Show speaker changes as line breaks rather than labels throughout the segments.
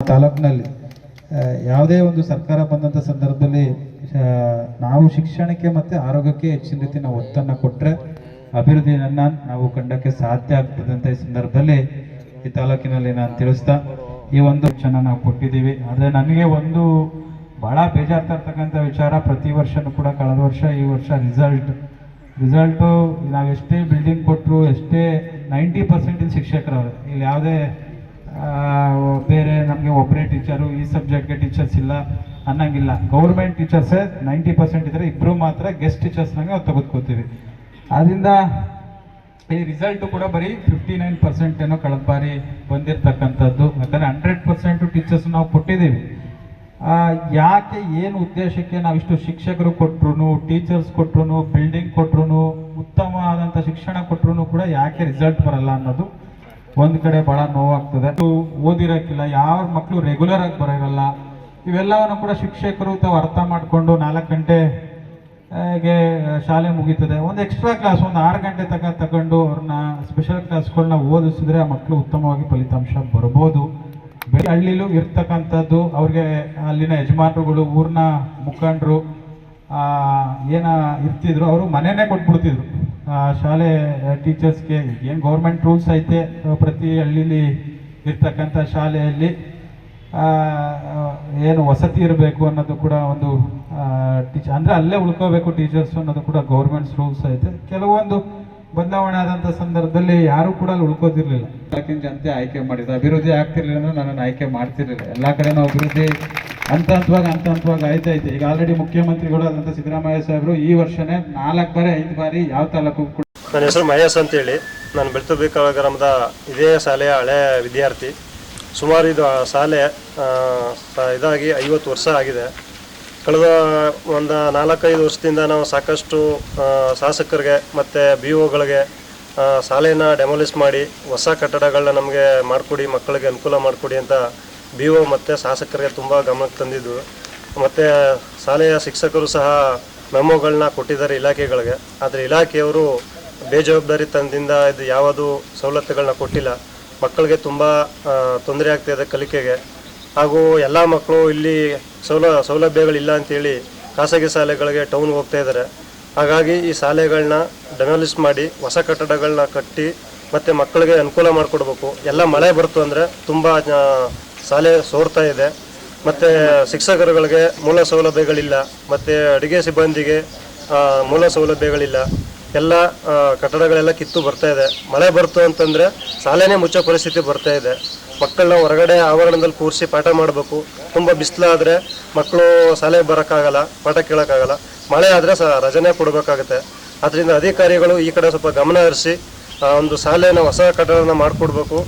ತಾಲೂಕಿನಲ್ಲಿ ಯಾವುದೇ ಒಂದು ಸರ್ಕಾರ ಬಂದಂಥ ಸಂದರ್ಭದಲ್ಲಿ ನಾವು ಶಿಕ್ಷಣಕ್ಕೆ ಮತ್ತು ಆರೋಗ್ಯಕ್ಕೆ ಹೆಚ್ಚಿನ ರೀತಿ ನಾವು ಒತ್ತನ್ನು ಕೊಟ್ಟರೆ ಅಭಿವೃದ್ಧಿಯನ್ನು ನಾವು ಕಂಡಕ್ಕೆ ಸಾಧ್ಯ ಆಗ್ತದೆ ಈ ಸಂದರ್ಭದಲ್ಲಿ ಈ ತಾಲೂಕಿನಲ್ಲಿ ನಾನು ತಿಳಿಸ್ತಾ, ಈ ಒಂದು ಶಿಕ್ಷಣ ನಾವು ಕೊಟ್ಟಿದ್ದೀವಿ. ಆದರೆ ನನಗೆ ಒಂದು ಭಾಳ ಬೇಜಾರು ತರ್ತಕ್ಕಂಥ ವಿಚಾರ, ಪ್ರತಿ ವರ್ಷನೂ ಕೂಡ ಕಳೆದ ವರ್ಷ ಈ ವರ್ಷ ರಿಸಲ್ಟ್ ರಿಸಲ್ಟು ನಾವು ಎಷ್ಟೇ ಬಿಲ್ಡಿಂಗ್ ಕೊಟ್ಟರು ಎಷ್ಟೇ ನೈಂಟಿ ಪರ್ಸೆಂಟಿನ ಇಲ್ಲಿ ಶಿಕ್ಷಕರವ್ರೆ. ಇಲ್ಲಿ ಯಾವುದೇ ಬೇರೆ ನಮಗೆ ಒಬ್ಬರೇ ಟೀಚರು ಈ ಸಬ್ಜೆಕ್ಟ್ಗೆ ಟೀಚರ್ಸ್ ಇಲ್ಲ ಅನ್ನಂಗಿಲ್ಲ. ಗೌರ್ಮೆಂಟ್ ಟೀಚರ್ಸೇ ನೈಂಟಿ ಪರ್ಸೆಂಟ್ ಇದ್ದರೆ ಇಬ್ಬರು ಮಾತ್ರ ಗೆಸ್ಟ್ ಟೀಚರ್ಸ್ನಾಗೆ ನಾವು ತೆಗೆದುಕೋತೀವಿ. ಆದ್ದರಿಂದ ಈ ರಿಸಲ್ಟ್ ಕೂಡ ಬರೀ ಫಿಫ್ಟಿ ನೈನ್ ಪರ್ಸೆಂಟ್ ಏನೋ ಕಳೆದ ಬಾರಿ ಬಂದಿರತಕ್ಕಂಥದ್ದು. ಯಾಕಂದರೆ ಹಂಡ್ರೆಡ್ ಪರ್ಸೆಂಟು ಟೀಚರ್ಸ್ ನಾವು ಕೊಟ್ಟಿದ್ದೀವಿ. ಯಾಕೆ, ಏನು ಉದ್ದೇಶಕ್ಕೆ ನಾವಿಷ್ಟು ಶಿಕ್ಷಕರು ಕೊಟ್ರು ಟೀಚರ್ಸ್ ಕೊಟ್ರು ಬಿಲ್ಡಿಂಗ್ ಕೊಟ್ರು ಉತ್ತಮವಾದಂಥ ಶಿಕ್ಷಣ ಕೊಟ್ರು ಕೂಡ ಯಾಕೆ ರಿಸಲ್ಟ್ ಬರಲ್ಲ ಅನ್ನೋದು ಒಂದು ಕಡೆ ಬಹಳ ನೋವಾಗ್ತದೆ. ಓದಿರಕ್ಕಿಲ್ಲ ಯಾವ ಮಕ್ಕಳು ರೆಗ್ಯುಲರ್ ಆಗಿ ಬರೋಲ್ಲ ಇವೆಲ್ಲವನ್ನು ಕೂಡ ಶಿಕ್ಷಕರು ತಾವು ಅರ್ಥ ಮಾಡಿಕೊಂಡು ನಾಲ್ಕು ಗಂಟೆ ಗೆ ಶಾಲೆ ಮುಗೀತದೆ. ಒಂದು ಎಕ್ಸ್ಟ್ರಾ ಕ್ಲಾಸ್ ಒಂದು ಆರು ಗಂಟೆ ತಗ ತಗೊಂಡು ಅವ್ರನ್ನ ಸ್ಪೆಷಲ್ ಕ್ಲಾಸ್ಗಳನ್ನ ಓದಿಸಿದ್ರೆ ಆ ಮಕ್ಕಳು ಉತ್ತಮವಾಗಿ ಫಲಿತಾಂಶ ಬರ್ಬೋದು. ಬೆಳೆ ಹಳ್ಳಿಲೂ ಇರ್ತಕ್ಕಂಥದ್ದು ಅವ್ರಿಗೆ ಅಲ್ಲಿನ ಯಜಮಾನರುಗಳು, ಊರಿನ ಮುಖಂಡರು ಏನ ಇರ್ತಿದ್ರು, ಅವರು ಮನೆಯೇ ಕೊಟ್ಬಿಡ್ತಿದ್ರು. ಆ, ಶಾಲೆ ಟೀಚರ್ಸ್ಗೆ ಏನು ಗೌರ್ಮೆಂಟ್ ರೂಲ್ಸ್ ಐತೆ ಪ್ರತಿ ಹಳ್ಳಿಲಿ ಇರ್ತಕ್ಕಂಥ ಶಾಲೆಯಲ್ಲಿ ಏನು ವಸತಿ ಇರಬೇಕು ಅನ್ನೋದು ಕೂಡ ಒಂದು ಟೀಚ ಅಂದರೆ ಅಲ್ಲೇ ಉಳ್ಕೋಬೇಕು ಟೀಚರ್ಸ್ ಅನ್ನೋದು ಕೂಡ ಗೌರ್ಮೆಂಟ್ಸ್ ರೂಲ್ಸ್ ಐತೆ. ಕೆಲವೊಂದು ಬದಲಾವಣೆ ಆದಂಥ ಸಂದರ್ಭದಲ್ಲಿ ಯಾರು ಕೂಡ ಅಲ್ಲಿ ಉಳ್ಕೋತಿರ್ಲಿಲ್ಲ ಜನತೆ ಆಯ್ಕೆ ಮಾಡಿದ ಅಭಿವೃದ್ಧಿ ಆಗ್ತಿರ್ಲಿಲ್ಲ ಅಂದ್ರೆ ನನ್ನನ್ನು ಆಯ್ಕೆ ಮಾಡ್ತಿರ್ಲಿಲ್ಲ. ಎಲ್ಲ ಕಡೆನೂ ಅಭಿವೃದ್ಧಿ ಹಂತ ಹಂತವಾಗಿ ಹಂತ ಹಂತವಾಗಿ ಆಯ್ತೈತೆ ಈಗ ಆಲ್ರೆಡಿ ಮುಖ್ಯಮಂತ್ರಿಗಳು ಆದಂಥ ಸಿದ್ದರಾಮಯ್ಯ ಸಾಹೇಬರು ಈ ವರ್ಷನೇ ನಾಲ್ಕು ಬಾರಿ ಐದು ಬಾರಿ ಯಾವ ತಾಲೂಕು
ನನ್ನ ಹೆಸರು ಮಹೇಶ್ ಅಂತೇಳಿ. ನಾನು ಬೆಳ್ತುಬೇಕಳ ಗ್ರಾಮದ ಇದೇ ಶಾಲೆಯ ಹಳೆಯ ವಿದ್ಯಾರ್ಥಿ. ಸುಮಾರು ಇದು ಶಾಲೆ ಇದಾಗಿ ಐವತ್ತು ವರ್ಷ ಆಗಿದೆ. ಕಳೆದ ಒಂದು ನಾಲ್ಕೈದು ವರ್ಷದಿಂದ ನಾವು ಸಾಕಷ್ಟು ಶಾಸಕರಿಗೆ ಮತ್ತು ಬಿ ಒಗಳಿಗೆ ಶಾಲೆನ ಡೆಮೊಲಿಸ್ ಮಾಡಿ, ಹೊಸ ಕಟ್ಟಡಗಳನ್ನ ನಮಗೆ ಮಾಡಿಕೊಡಿ, ಮಕ್ಕಳಿಗೆ ಅನುಕೂಲ ಮಾಡಿಕೊಡಿ ಅಂತ ಬಿ ಒ ಮತ್ತು ಶಾಸಕರಿಗೆ ತುಂಬ ಗಮನಕ್ಕೆ ತಂದಿದ್ದು. ಮತ್ತು ಶಾಲೆಯ ಶಿಕ್ಷಕರು ಸಹ ಮೆಮೊಗಳನ್ನ ಕೊಟ್ಟಿದ್ದಾರೆ ಇಲಾಖೆಗಳಿಗೆ. ಆದರೆ ಇಲಾಖೆಯವರು ಬೇಜವಾಬ್ದಾರಿತನದಿಂದ ಇದು ಯಾವುದು ಸವಲತ್ತುಗಳನ್ನ ಕೊಟ್ಟಿಲ್ಲ. ಮಕ್ಕಳಿಗೆ ತುಂಬ ತೊಂದರೆ ಆಗ್ತಾಯಿದೆ ಕಲಿಕೆಗೆ. ಹಾಗೂ ಎಲ್ಲ ಮಕ್ಕಳು ಇಲ್ಲಿ ಸೌಲ, ಸೌಲಭ್ಯಗಳಿಲ್ಲ ಅಂತೇಳಿ ಖಾಸಗಿ ಶಾಲೆಗಳಿಗೆ ಟೌನ್ಗೆ ಹೋಗ್ತಾ ಇದ್ದಾರೆ. ಹಾಗಾಗಿ ಈ ಶಾಲೆಗಳನ್ನ ಡೆಮಾಲಿಸ್ ಮಾಡಿ, ಹೊಸ ಕಟ್ಟಡಗಳನ್ನ ಕಟ್ಟಿ, ಮತ್ತು ಮಕ್ಕಳಿಗೆ ಅನುಕೂಲ ಮಾಡಿಕೊಡ್ಬೇಕು. ಎಲ್ಲ ಮಳೆ ಬರ್ತು ಅಂದರೆ ತುಂಬ ಶಾಲೆ ಸೋರ್ತಾ ಇದೆ. ಮತ್ತು ಶಿಕ್ಷಕರುಗಳಿಗೆ ಮೂಲ ಸೌಲಭ್ಯಗಳಿಲ್ಲ. ಮತ್ತು ಅಡುಗೆ ಸಿಬ್ಬಂದಿಗೆ ಮೂಲ ಸೌಲಭ್ಯಗಳಿಲ್ಲ. ಎಲ್ಲ ಕಟ್ಟಡಗಳೆಲ್ಲ ಕಿತ್ತು ಬರ್ತಾ ಇದೆ. ಮಳೆ ಬರ್ತು ಅಂತಂದರೆ ಶಾಲೆನೇ ಮುಚ್ಚೋ ಪರಿಸ್ಥಿತಿ ಬರ್ತಾ ಇದೆ. ಮಕ್ಕಳನ್ನ ಹೊರಗಡೆ ಆವರಣದಲ್ಲಿ ಕೂರಿಸಿ ಪಾಠ ಮಾಡಬೇಕು. ತುಂಬ ಬಿಸಿಲಾದರೆ ಮಕ್ಕಳು ಶಾಲೆಗೆ ಬರೋಕ್ಕಾಗಲ್ಲ, ಪಾಠ ಕೇಳೋಕ್ಕಾಗಲ್ಲ. ಮಳೆ ಆದರೆ ಸ, ರಜನೆ ಕೊಡಬೇಕಾಗುತ್ತೆ. ಅದರಿಂದ ಅಧಿಕಾರಿಗಳು ಈ ಕಡೆ ಸ್ವಲ್ಪ ಗಮನ ಹರಿಸಿ ಒಂದು ಶಾಲೆನ ಹೊಸ ಕಟ್ಟಡನ ಮಾಡಿಕೊಡ್ಬೇಕು.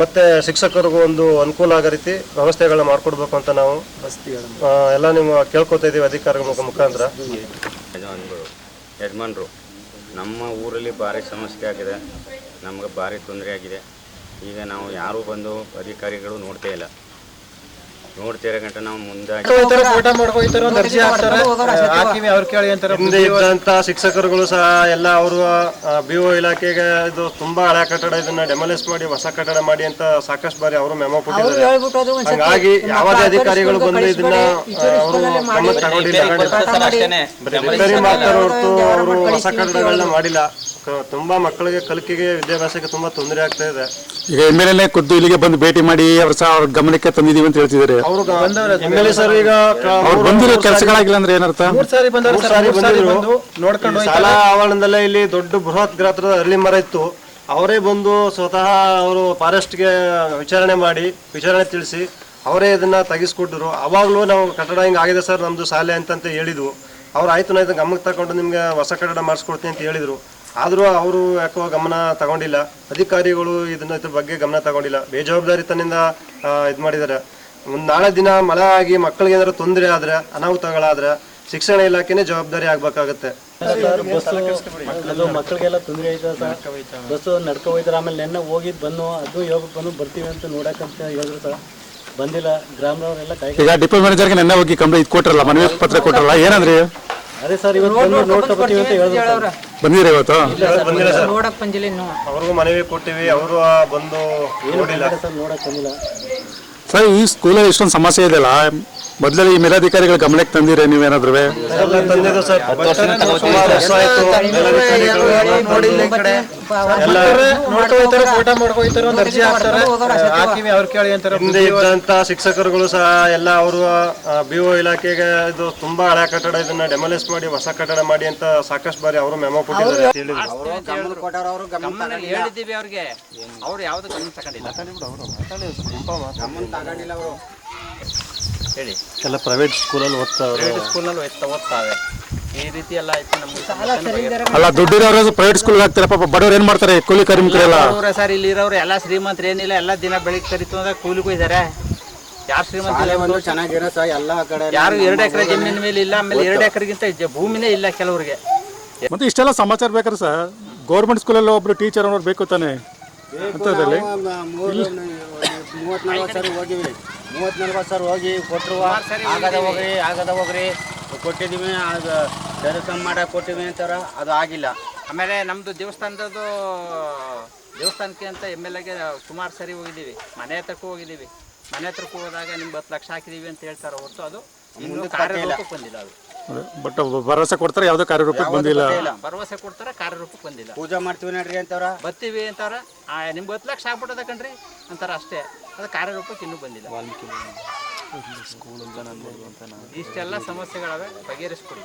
ಮತ್ತು ಶಿಕ್ಷಕರಿಗೂ ಒಂದು ಅನುಕೂಲ ಆಗೋ ರೀತಿ ವ್ಯವಸ್ಥೆಗಳನ್ನ ಮಾಡ್ಕೊಡ್ಬೇಕು ಅಂತ ನಾವು ಎಲ್ಲ ನೀವು ಕೇಳ್ಕೊತಾ ಇದ್ದೀವಿ ಅಧಿಕಾರಿಗಳ ಮುಖ ಮುಖಾಂತರ.
ಯಜಮಾನ್ಗಳು ಯಜಮಾನರು, ನಮ್ಮ ಊರಲ್ಲಿ ಭಾರಿ ಸಮಸ್ಯೆ ಆಗಿದೆ, ನಮ್ಗೆ ಭಾರಿ ತೊಂದರೆ ಆಗಿದೆ. ಈಗ ನಾವು ಯಾರೂ ಬಂದು ಅಧಿಕಾರಿಗಳು ನೋಡ್ತಾ ಇಲ್ಲ. ನೋಡ್ತಿರೋ ಗಂಟ ನಾವು ಮುಂದೆ
ಹಿಂದೆ ಇದ್ದಂತ ಶಿಕ್ಷಕರುಗಳು ಸಹ ಎಲ್ಲ ಅವರು ಬಿಒ ಒ ಇಲಾಖೆಗೆ ಇದು ತುಂಬಾ ಹಳೆ ಕಟ್ಟಡ ಇದನ್ನ ಡೆಮೊಲಿಸ್ ಮಾಡಿ ಹೊಸ ಕಟ್ಟಡ ಮಾಡಿ ಅಂತ ಸಾಕಷ್ಟು ಬಾರಿ ಅವರು ಮೆಮೊ ಕೊಟ್ಟಿದ್ದಾರೆ. ಹಂಗಾಗಿ ಯಾವುದೇ ಅಧಿಕಾರಿಗಳು ಬಂದು ಇದನ್ನ ಅವರು ಗಮನ ತಗೊಂಡಿಲ್ಲ. ರಿಪೇರಿ ಮಾಡ್ತಾರೆ ಹೊರತು ಅವರು ಹೊಸ ಕಟ್ಟಡಗಳನ್ನ ಮಾಡಿಲ್ಲ. ತುಂಬಾ ಮಕ್ಕಳಿಗೆ ಕಲಿಕೆಗೆ ವಿದ್ಯಾಭ್ಯಾಸಕ್ಕೆ ತುಂಬಾ ತೊಂದರೆ ಆಗ್ತಾ ಇದೆ.
ಈಗ ಎಂ ಎಲ್ ಎ ಖುದ್ದು ಇಲ್ಲಿಗೆ ಬಂದು ಭೇಟಿ ಮಾಡಿ ಅವ್ರ ಸಹ ಅವ್ರ ಗಮನಕ್ಕೆ ತಂದಿದೀವಿ ಅಂತ ಹೇಳ್ತಿದ್ದಾರೆ.
ಅವರು ಸರ್. ಈಗ
ಅವ್ರು ಬಂದಿರೋ ಕೆಲಸಗಳಾಗಿಲ್ಲ ಅಂದ್ರೆ ಏನರ್ಥ?
ಮೂರು ಸಾರಿ ಬಂದಿದ್ರು. ಈ ಶಾಲಾ ಆವರಣದಲ್ಲೇ ಇಲ್ಲಿ ದೊಡ್ಡ ಬೃಹತ್ ಗಾತ್ರದ ಅರಳಿ ಮರ ಇತ್ತು. ಅವರೇ ಬಂದು ಸ್ವತಃ ಅವರು ಫಾರೆಸ್ಟ್ಗೆ ವಿಚಾರಣೆ ಮಾಡಿ ವಿಚಾರಣೆ ತಿಳಿಸಿ ಅವರೇ ಇದನ್ನ ತೆಗಿಸ್ಕೊಟ್ರು. ಅವಾಗಲೂ ನಾವು ಕಟ್ಟಡ ಹಿಂಗೆ ಆಗಿದೆ ಸರ್ ನಮ್ದು ಶಾಲೆ ಅಂತಂತ ಹೇಳಿದ್ವು ಅವ್ರು ಆಯ್ತು ನಾ ಇದನ್ನ ಗಮನಕ್ಕೆ ತಗೊಂಡು ನಿಮ್ಗೆ ಹೊಸ ಕಟ್ಟಡ ಮಾಡಿಸ್ಕೊಡ್ತೀನಿ ಅಂತ ಹೇಳಿದ್ರು. ಆದರೂ ಅವರು ಯಾಕೋ ಗಮನ ತಗೊಂಡಿಲ್ಲ. ಅಧಿಕಾರಿಗಳು ಇದನ್ನ ಇದ್ರ ಬಗ್ಗೆ ಗಮನ ತಗೊಂಡಿಲ್ಲ. ಬೇಜವಾಬ್ದಾರಿತನದಿಂದ ಇದು ಮಾಡಿದ್ದಾರೆ ಒಂದು ನಾಳೆ ದಿನ ಮಳೆ ಆಗಿ ಮಕ್ಕಳಿಗೆ ಏನಾದ್ರು ತೊಂದರೆ ಆದ್ರೆ ಅನಾಹುತಗಳಾದ್ರೆ ಶಿಕ್ಷಣ ಇಲಾಖೆನೇ ಜವಾಬ್ದಾರಿ ಆಗ್ಬೇಕಾಗತ್ತೆ.
ಮಕ್ಕಳಿಗೆಲ್ಲ ತೊಂದರೆ ಆಯ್ತದ ಸರ್? ಬಸ್ಸು ನಡ್ಕೊ ಹೋಯ್ತಾರೆ ಆಮೇಲೆ ನೆನ್ನೆ ಹೋಗಿದ್ದು ಬಂದು ಅದು ಯೋಗಕ್ಕೆ ಬಂದು ಬರ್ತೀವಿ ಅಂತ ನೋಡಕ್ಕಂತ ಹೇಳಿದ್ರು ಸರ್. ಬಂದಿಲ್ಲ ಗ್ರಾಮದವರೆಲ್ಲ
ಈಗ ಡಿಪೋ ಮ್ಯಾನೇಜರ್ಗೆ ನೆನ್ನೆ ಹೋಗಿ ಕಂಪ್ಲೇಂಟ್ ಕೊಟ್ಟರಲ್ಲ ಮನವಿ ಪತ್ರ ಕೊಟ್ಟರಲ್ಲ ಏನಂದ್ರಿ?
ಅದೇ ಸರ್ ಇವತ್ತು ನೋಡ್ತಾ ಬರ್ತೀವಿ ಅಂತ ಹೇಳಿದ್ರು ಸರ್.
ಬಂದಿರ ಇವತ್ತು?
ಬಂದಿಲ್ಲ ಸರ್.
ನೋಡಕ್ ಬಂದಿಲ್ಲ ಇನ್ನು.
ಅವ್ರಿಗೂ ಮನವಿ ಕೊಟ್ಟಿವಿ ಅವರು ಬಂದು ನೋಡಿಲ್ಲ.
ಸರ್ ನೋಡಕ್ ಬಂದಿಲ್ಲ.
ಸರ್ ಈ ಸ್ಕೂಲಲ್ಲಿ ಇಷ್ಟೊಂದು ಸಮಸ್ಯೆ ಇದೆಯಲ್ಲ? ಮೊದಲೇ ಈ ಮೇಲಾಧಿಕಾರಿಗಳ ಗಮನಕ್ಕೆ ತಂದಿರ ನೀವೇನಾದ್ರೂ
ಹಿಂದೆ ಇದ್ದಂತ ಶಿಕ್ಷಕರುಗಳು ಸಹ ಎಲ್ಲ ಅವರು ಬಿ ಒ ಇಲಾಖೆಗೆ ಇದು ತುಂಬಾ ಹಳೆ ಕಟ್ಟಡ ಇದನ್ನ ಡೆಮೊಲಿಸ್ ಮಾಡಿ ಹೊಸ ಕಟ್ಟಡ ಮಾಡಿ ಅಂತ ಸಾಕಷ್ಟು ಬಾರಿ ಅವರು ಮೆಮೊ ಕೊಟ್ಟಿದ್ದಾರೆ
ಅವ್ರಿಗೆ. ಅವ್ರು ಯಾವ್ದು ಗಮನ ತಗೊಂಡಿಲ್ಲ. ಹೇಳಿ.
ಎಲ್ಲ ಪ್ರೈವೇಟ್ ಸ್ಕೂಲಲ್ಲಿ ಓದ್ತಾವ್ರೆ.
ಪ್ರೈವೇಟ್ ಸ್ಕೂಲಲ್ಲಿ ಓದ್ತಾ ಓದ್ತಾವೆ. ಈ ರೀತಿ ಎಲ್ಲ ಆಯ್ತು ನಮ್ಗೆ
ಅಲ್ಲ ದುಡ್ಡಿರೋರು ಪ್ರೈವೇಟ್ ಸ್ಕೂಲ್ಗೆ ಹಾಕ್ತಾರೆ ಪಾಪ ಬಡವ್ರು ಏನ್ ಮಾಡ್ತಾರೆ? ಕೂಲಿ ಕಾರ್ಮಿಕರೆಲ್ಲ?
ಅವರ ಸರ್ ಇಲ್ಲಿ ಇರೋರು ಎಲ್ಲ ಶ್ರೀಮಂತರು ಏನಿಲ್ಲ ಎಲ್ಲ ದಿನ ಬೆಳಿಗ್ಗೆ ಕರಿತು ಅಂದ್ರೆ ಕೂಲಿಗೂ ಇದಾರೆ. ಯಾರು ಶ್ರೀಮಂತ
ಚೆನ್ನಾಗಿರೋ ಸರ್ ಎಲ್ಲ ಕಡೆ
ಯಾರು ಎರಡು ಎಕರೆ ಜಮೀನ ಮೇಲೆ ಇಲ್ಲ ಆಮೇಲೆ ಎರಡು ಎಕರೆಗಿಂತ ಭೂಮಿನೇ ಇಲ್ಲ ಕೆಲವರಿಗೆ.
ಮತ್ತೆ ಇಷ್ಟೆಲ್ಲ ಸಮಾಚಾರ ಬೇಕಾದ್ರೆ ಸರ್ ಗೌರ್ಮೆಂಟ್ ಸ್ಕೂಲಲ್ಲಿ ಒಬ್ರು ಟೀಚರ್ ಅನ್ನೋರು ಬೇಕು ತಾನೆ? ಅಂತದ್ರಲ್ಲಿ
ಮೂವತ್ ನಲ್ವತ್ತು ಸರಿ ಹೋಗಿವಿ. ಮೂವತ್ ನಲ್ವತ್ತು ಸಾವಿರ ಹೋಗಿ ಕೊಟ್ಟರು ಆಗದ ಹೋಗ್ರಿ ಆಗದ ಹೋಗ್ರಿ. ಕೊಟ್ಟಿದ್ದೀವಿ ಅದು ದರ್ಶನ ಮಾಡಕ್ಕೆ ಕೊಟ್ಟಿವಿ ಅಂತಾರ ಅದು ಆಗಿಲ್ಲ.
ಆಮೇಲೆ ನಮ್ಮದು ದೇವಸ್ಥಾನದ್ದು ದೇವಸ್ಥಾನಕ್ಕೆ ಅಂತ ಎಂ ಎಲ್ ಎಗೆ ಸುಮಾರು ಸರಿ ಹೋಗಿದ್ದೀವಿ. ಮನೆ ಹತ್ರಕ್ಕೂ ಹೋಗಿದ್ದೀವಿ. ಮನೆ ಹತ್ರಕ್ಕೂ ಹೋದಾಗ ನಿಮ್ಗೆ ಹತ್ತು ಲಕ್ಷ ಹಾಕಿದೀವಿ ಅಂತ ಹೇಳ್ತಾರೆ ಹೊರತು ಅದು. ಇನ್ನೂ ಕಾರ್ಯಕ್ಕೆ ಬಂದಿಲ್ಲ ಅದು.
ಬಟ್ ಭರವಸೆ ಕೊಡ್ತಾರೆ ಯಾವುದೋ ಕಾರ್ಯರೂಪಕ್ಕೆ ಬಂದಿಲ್ಲ.
ಭರವಸೆ ಕೊಡ್ತಾರೆ ಕಾರ್ಯರೂಪಕ್ಕೆ ಬಂದಿಲ್ಲ.
ಪೂಜೆ ಮಾಡ್ತೀವಿ ನೋಡ್ರಿ ಅಂತವ್ರ?
ಬತ್ತೀವಿ ಅಂತಾರ ಆ, ನಿಮ್ಗೆ ಹತ್ತು ಲಕ್ಷ ಆಗ್ಬಿಟ್ಟದ ಕಣ್ರಿ? ಅಂತಾರ ಅಷ್ಟೇ. ಅದು ಕಾರ್ಯರೂಪಕ್ಕೆ ಇನ್ನೂ ಬಂದಿಲ್ಲ. ವಾಲ್ಮೀಕಿ ಇಷ್ಟೆಲ್ಲ ಸಮಸ್ಯೆಗಳವೆ ಬಗೆಹರಿಸ್ಕೊಡಿ.